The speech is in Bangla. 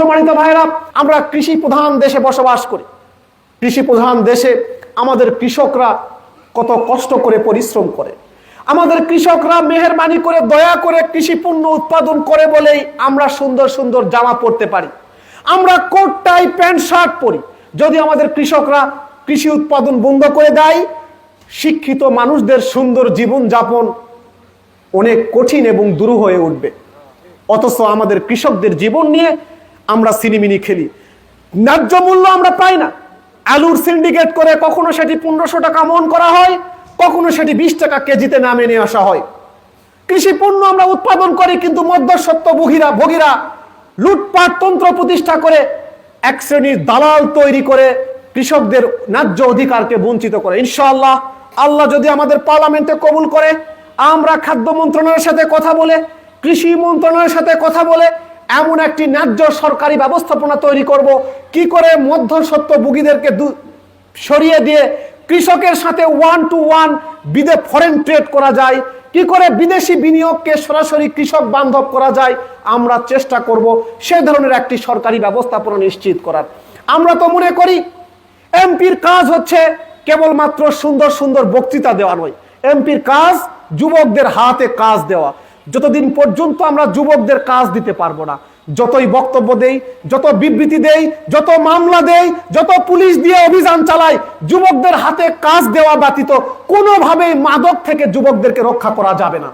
সম্মানিত ভাইরা আমরা কৃষি প্রধান দেশে বসবাস করি। কৃষি প্রধান দেশে আমাদের কৃষকরা কত কষ্ট করে পরিশ্রম করে। আমাদের কৃষকরা মেহরবানি করে, দয়া করে কৃষি পণ্য উৎপাদন করে বলেই আমরা সুন্দর সুন্দর জামা পরতে পারি। আমরা কোট, টাই, প্যান্ট, শার্ট পরি। যদি আমাদের কৃষকরা কৃষি উৎপাদন বন্ধ করে দেয়, শিক্ষিত মানুষদের সুন্দর জীবন যাপন অনেক কঠিন এবং দূর হয়ে উঠবে। অথচ আমাদের কৃষকদের জীবন নিয়ে আমরা সিনিমিনি খেলি। ন্যায্য মূল্য আমরা পাই না। আলুর সিন্ডিকেট করে কখনো সেটি পনেরোশো টাকা মন করা হয়, কখনো সেটি বিশ টাকা কেজিতে নামে নিয়ে আসা হয়। কৃষি পণ্য আমরা উৎপাদন করি, কিন্তু মধ্যস্বত্ব ভোগীরা ভোগীরা লুটপাট তন্ত্র প্রতিষ্ঠা করে এক শ্রেণির দালাল তৈরি করে কৃষকদের ন্যায্য অধিকারকে বঞ্চিত করে। ইনশাআল্লাহ, আল্লাহ যদি আমাদের পার্লামেন্টে কবুল করে, আমরা খাদ্য মন্ত্রণালয়ের সাথে কথা বলে, কৃষি মন্ত্রণালয়ের সাথে কথা বলে এমন একটি ন্যায্য সরকারি ব্যবস্থাপনা তৈরি করব। কি করে মধ্যস্বত্ব ভোগীদেরকে দু- সরিয়ে দিয়ে কৃষকের সাথে ওয়ান টু ওয়ান বিদে ফরেন ট্রেড করা যায়? কি করে বিদেশি বিনিয়োগকে সরাসরি কৃষক বান্ধব করা যায়? আমরা চেষ্টা করব সে ধরনের একটি সরকারি ব্যবস্থাপনা নিশ্চিত করার। আমরা তো মনে করি, এমপির কাজ হচ্ছে কেবলমাত্র সুন্দর সুন্দর বক্তৃতা দেওয়া নয়। এমপির কাজ যুবকদের হাতে কাজ দেওয়া। যতদিন পর্যন্ত আমরা যুবকদের কাজ দিতে পারব না, যতই বক্তব্য দেই, যত বিবৃতি দেই, যত মামলা দেই, যত পুলিশ দিয়ে অভিযান চালাই যুবকদের হাতে কাজ দেওয়া ব্যতীত কোনোভাবেই মাদক থেকে যুবকদেরকে রক্ষা করা যাবে না।